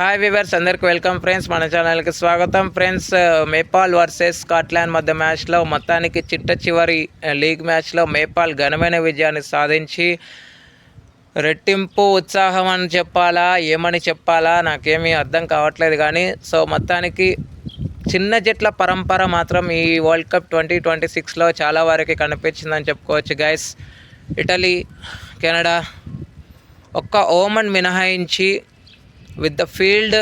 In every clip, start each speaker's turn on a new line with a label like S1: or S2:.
S1: Hi viewers అందరికి welcome friends మన ఛానల్కి స్వాగతం. ఫ్రెండ్స్ మేపాల్ వర్సెస్ స్కాట్లాండ్ మధ్య మ్యాచ్లో మొత్తానికి చిట్ట చివరి లీగ్ మ్యాచ్లో మేపాల్ ఘనమైన విజయాన్ని సాధించి రెట్టింపు ఉత్సాహం అని చెప్పాలా ఏమని చెప్పాలా నాకేమీ అర్థం కావట్లేదు కానీ సో మొత్తానికి చిన్న జట్ల పరంపర మాత్రం ఈ వరల్డ్ కప్ ట్వంటీ ట్వంటీ సిక్స్లో చాలా వరకు కనిపించిందని చెప్పుకోవచ్చు. గైస్ ఇటలీ కెనడా ఒక్క ఓమన్ మినహాయించి with the field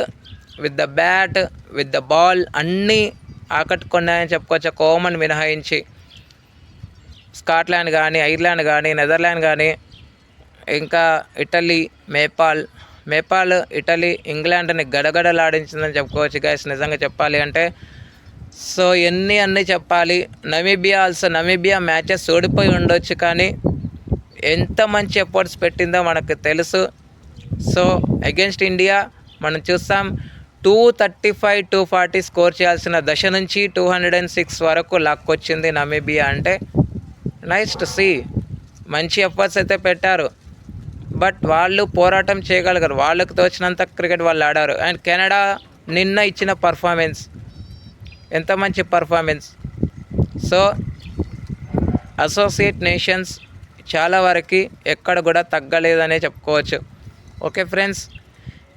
S1: with the bat with the ball అన్నీ ఆకట్టుకున్నాయని చెప్పుకోవచ్చు? కోమన్ మినహాయించి. స్కాట్లాండ్ కానీ ఐర్లాండ్ కానీ నెదర్లాండ్ కానీ ఇంకా ఇటలీ నేపాల్ నేపాల్ ఇటలీ ఇంగ్లాండ్ని గడగడలాడించిందని చెప్పుకోవచ్చు గైస్ నిజంగా చెప్పాలి అంటే. సో ఎన్ని అన్నీ చెప్పాలి. నమీబియా ఆల్సో నమీబియా మ్యాచెస్ ఓడిపోయి ఉండొచ్చు కానీ ఎంత మంచి ఎఫర్ట్స్ పెట్టిందో మనకు తెలుసు. సో అగెన్స్ట్ ఇండియా మనం చూస్తాం two thirty five two forty score చేయాల్సిన దశ నుంచి టూ హండ్రెడ్ అండ్ సిక్స్ వరకు లాక్కొచ్చింది నమీబియా అంటే. నైస్ టు సీ మంచి ఎఫర్ట్స్ అయితే పెట్టారు. బట్ వాళ్ళు పోరాటం చేయగలిగారు. వాళ్ళకు తోచినంత క్రికెట్ వాళ్ళు ఆడారు. అండ్ కెనడా నిన్న ఇచ్చిన పర్ఫార్మెన్స్ ఎంత మంచి పర్ఫార్మెన్స్ సో అసోసియేట్ నేషన్స్ చాలా వరకు ఎక్కడ కూడా తగ్గలేదనే చెప్పుకోవచ్చు. ఓకే ఫ్రెండ్స్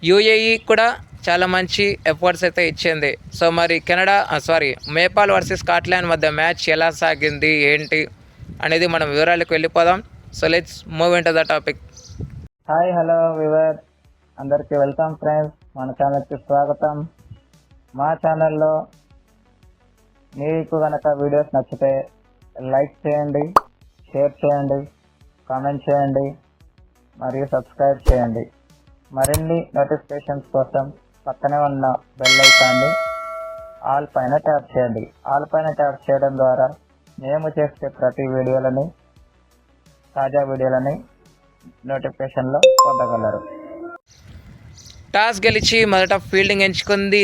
S1: యూఏఈ కూడా చాలా మంచి ఎఫర్ట్స్ అయితే ఇచ్చింది. సో మరి Canada sorry Nepal versus Scotland మధ్య మ్యాచ్ ఎలా సాగింది ఏంటి అనేది మనం వివరాలకు వెళ్ళిపోదాం. So let's move into the topic
S2: hi hello viewer అందరికీ వెల్కమ్ ఫ్రెండ్స్ మన ఛానల్కి స్వాగతం. మా ఛానల్లో మీకు కనుక వీడియోస్ నచ్చితే లైక్ చేయండి షేర్ చేయండి కామెంట్ చేయండి మరియు సబ్స్క్రైబ్ చేయండి. మరిన్ని నోటిఫికేషన్స్ కోసం పక్కనే ఉన్న బెల్ ఐకాన్ని ఆల్ పైన ట్యాప్ చేయండి. ఆల్ పైన ట్యాప్ చేయడం ద్వారా మేము చేసే ప్రతి వీడియోలని తాజా వీడియోలని నోటిఫికేషన్లో పొందగలరు.
S1: టాస్ గెలిచి మొదట ఫీల్డింగ్ ఎంచుకుంది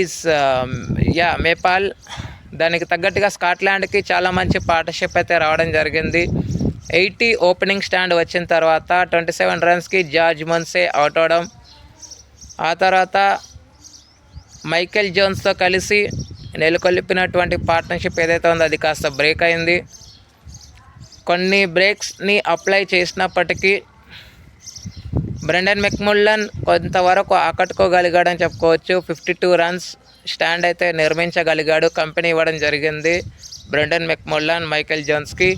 S1: యా నేపాల్ దానికి తగ్గట్టుగా స్కాట్లాండ్కి చాలా మంచి పార్ట్నర్షిప్ అయితే రావడం జరిగింది. ఎయిటీ ఓపెనింగ్ స్టాండ్ వచ్చిన తర్వాత ట్వంటీ సెవెన్ రన్స్కి జార్జ్ మన్సే అవుట్ అవడం ఆ తర్వాత మైకేల్ జోన్స్తో కలిసి నెలకొల్పినటువంటి పార్ట్నర్షిప్ ఏదైతే ఉందో అది కాస్త బ్రేక్ అయింది. కొన్ని బ్రేక్స్ని అప్లై చేసినప్పటికీ బ్రెండన్ మెక్ముల్లన్ కొంతవరకు ఆకట్టుకోగలిగాడని చెప్పుకోవచ్చు. ఫిఫ్టీ టూ రన్స్ స్టాండ్ అయితే నిర్మించగలిగాడు. కంపెనీ ఇవ్వడం జరిగింది. బ్రెండన్ మెక్ముల్లన్ మైకేల్ జోన్స్కి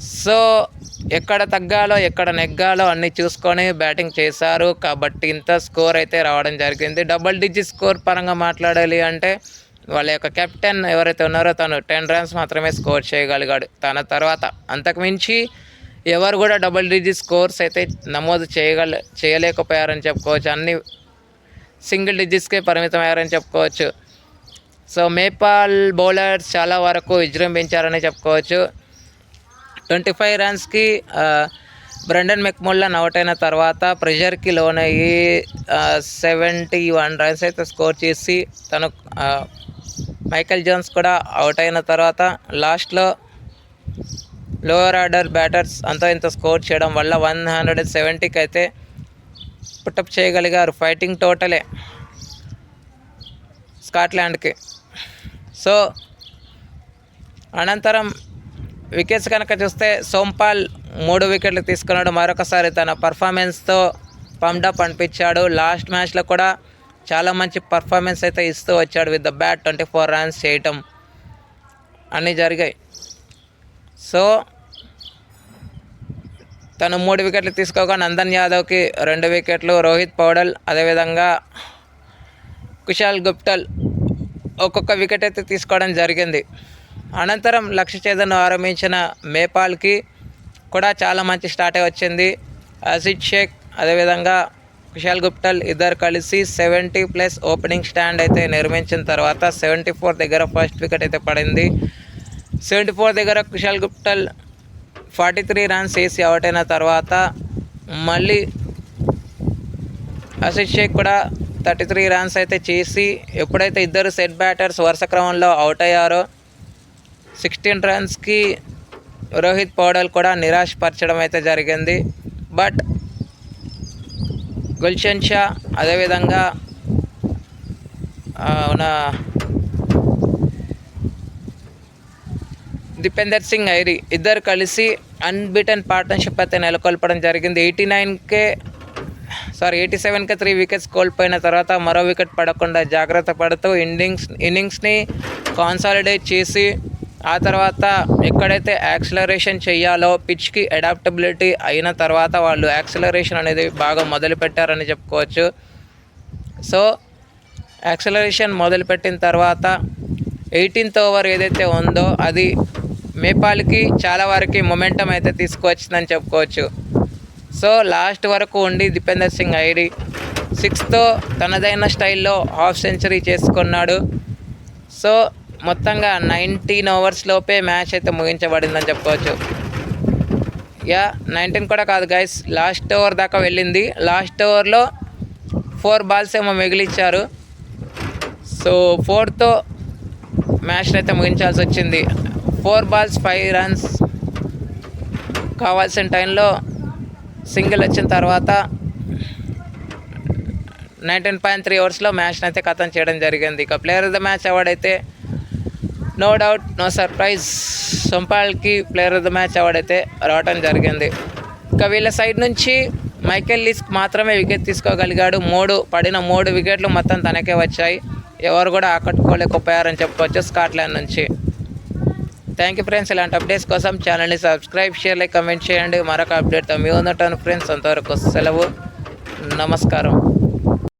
S1: సో ఎక్కడ తగ్గాలో ఎక్కడ నెగ్గాలో అన్ని చూసుకొని బ్యాటింగ్ చేశారు. కాబట్టి ఇంత స్కోర్ అయితే రావడం జరిగింది. డబుల్ డిజిట్ స్కోర్ పరంగా మాట్లాడాలి అంటే వాళ్ళ యొక్క కెప్టెన్ ఎవరైతే ఉన్నారో తను టెన్ రన్స్ మాత్రమే స్కోర్ చేయగలిగాడు. తన తర్వాత అంతకుమించి ఎవరు కూడా డబుల్ డిజిట్ స్కోర్స్ అయితే నమోదు చేయగల చేయలేకపోయారని చెప్పుకోవచ్చు. అన్ని సింగిల్ డిజిట్స్కే పరిమితమయ్యారని చెప్పుకోవచ్చు. సో నేపాల్ బౌలర్స్ చాలా వరకు విజృంభించారని చెప్పుకోవచ్చు. ట్వంటీ ఫైవ్ రన్స్కి బ్రెండన్ మెక్ముల్లన్ అవుట్ అయిన తర్వాత ప్రెషర్కి లోనయ్యి సెవెంటీ వన్ రన్స్ అయితే స్కోర్ చేసి తను మైకెల్ జోన్స్ కూడా అవుట్ అయిన తర్వాత లాస్ట్లో లోవర్ ఆర్డర్ బ్యాటర్స్ అంతా ఇంత స్కోర్ చేయడం వల్ల వన్ హండ్రెడ్ అండ్ సెవెంటీకి అయితే పుట్టప్ చేయగలిగారు ఫైటింగ్ టోటలే స్కాట్లాండ్కి. సో అనంతరం వికెట్స్ కనుక చూస్తే సోంపాల్ మూడు వికెట్లు తీసుకున్నాడు. మరొకసారి తన పర్ఫార్మెన్స్తో పండప్ అనిపించాడు. లాస్ట్ మ్యాచ్లో కూడా చాలా మంచి పర్ఫార్మెన్స్ అయితే ఇస్తూ వచ్చాడు. With the bat twenty four runs చేయటం అన్నీ జరిగాయి. సో తను మూడు వికెట్లు తీసుకోగా నందన్ యాదవ్కి రెండు వికెట్లు రోహిత్ పౌడల్ అదేవిధంగా కుశాల్ గుప్టల్ ఒక్కొక్క వికెట్ అయితే తీసుకోవడం జరిగింది. అనంతరం లక్ష ఛేదను ఆరంభించిన నేపాల్కి కూడా చాలా మంచి స్టార్ట్ వచ్చింది. అజిత్ షేక్ అదేవిధంగా కుశాల్ గుప్టల్ ఇద్దరు కలిసి సెవెంటీ ప్లస్ ఓపెనింగ్ స్టాండ్ అయితే నిర్మించిన తర్వాత సెవెంటీ ఫోర్ దగ్గర ఫస్ట్ వికెట్ అయితే పడింది. సెవెంటీ ఫోర్ దగ్గర కుశాల్ గుప్టల్ ఫార్టీ త్రీ రన్స్ వేసి అవుట్ అయిన తర్వాత మళ్ళీ అసిత్ షేక్ కూడా థర్టీ త్రీ రన్స్ అయితే చేసి ఎప్పుడైతే ఇద్దరు సెట్ బ్యాటర్స్ వరుస క్రమంలో అవుట్ అయ్యారో సిక్స్టీన్ రన్స్కి రోహిత్ పౌడల్ కూడా నిరాశపరచడం అయితే జరిగింది. బట్ గుల్షన్ షా అదేవిధంగా మన దీపేందర్ సింగ్ ఐరి ఇద్దరు కలిసి అన్బిటన్ పార్ట్నర్షిప్ అయితే నెలకొల్పడం జరిగింది. ఎయిటీ నైన్కే సారీ ఎయిటీ సెవెన్కే త్రీ వికెట్స్ కోల్పోయిన తర్వాత మరో వికెట్ పడకుండా జాగ్రత్త పడుతూ ఇన్నింగ్స్ ఇన్నింగ్స్ని కాన్సాలిడేట్ చేసి ఆ తర్వాత ఎక్కడైతే యాక్సిలరేషన్ చేయాలో పిచ్కి అడాప్టబిలిటీ అయిన తర్వాత వాళ్ళు యాక్సిలరేషన్ అనేది బాగా మొదలుపెట్టారని చెప్పుకోవచ్చు. సో యాక్సలరేషన్ మొదలుపెట్టిన తర్వాత ఎయిటీన్త్ ఓవర్ ఏదైతే ఉందో అది మేపాల్కి చాలా వరకు మొమెంటం అయితే తీసుకువచ్చిందని చెప్పుకోవచ్చు. సో లాస్ట్ వరకు ఉండి దీపేందర్ సింగ్ ఐడి సిక్స్తో తనదైన స్టైల్లో హాఫ్ సెంచరీ చేసుకున్నాడు. సో మొత్తంగా నైన్టీన్ అవర్స్ లోపే మ్యాచ్ అయితే ముగించబడిందని చెప్పుకోవచ్చు యా నైన్టీన్ కూడా కాదు గైస్ లాస్ట్ ఓవర్ దాకా వెళ్ళింది. లాస్ట్ ఓవర్లో ఫోర్ బాల్స్ ఏమో మిగిలిచ్చారు సో ఫోర్తో మ్యాచ్ని అయితే ముగించాల్సి వచ్చింది. ఫోర్ బాల్స్ ఫైవ్ రన్స్ కావాల్సిన టైంలో సింగిల్ వచ్చిన తర్వాత నైన్టీన్ పాయింట్ త్రీ అవర్స్లో మ్యాచ్ని అయితే ఖతం చేయడం జరిగింది. ఇక player of the match award అయితే no doubt no surprise సొంపాల్కి player of the match award అయితే జరిగింది. ఇక వీళ్ళ సైడ్ నుంచి మైకేల్ లిస్క్ మాత్రమే వికెట్ తీసుకోగలిగాడు. మూడు పడిన మూడు వికెట్లు మొత్తం తనకే వచ్చాయి. ఎవరు కూడా ఆకట్టుకోలేకపోయారని చెప్పవచ్చు స్కాట్లాండ్ నుంచి. థ్యాంక్ యూ ఫ్రెండ్స్ ఇలాంటి అప్డేట్స్ కోసం ఛానల్ని సబ్స్క్రైబ్ షేర్ లైక్ కమెంట్ చేయండి. మరొక అప్డేట్తో మీ ఉన్నట్టు ఫ్రెండ్స్ అంతవరకు సెలవు. నమస్కారం.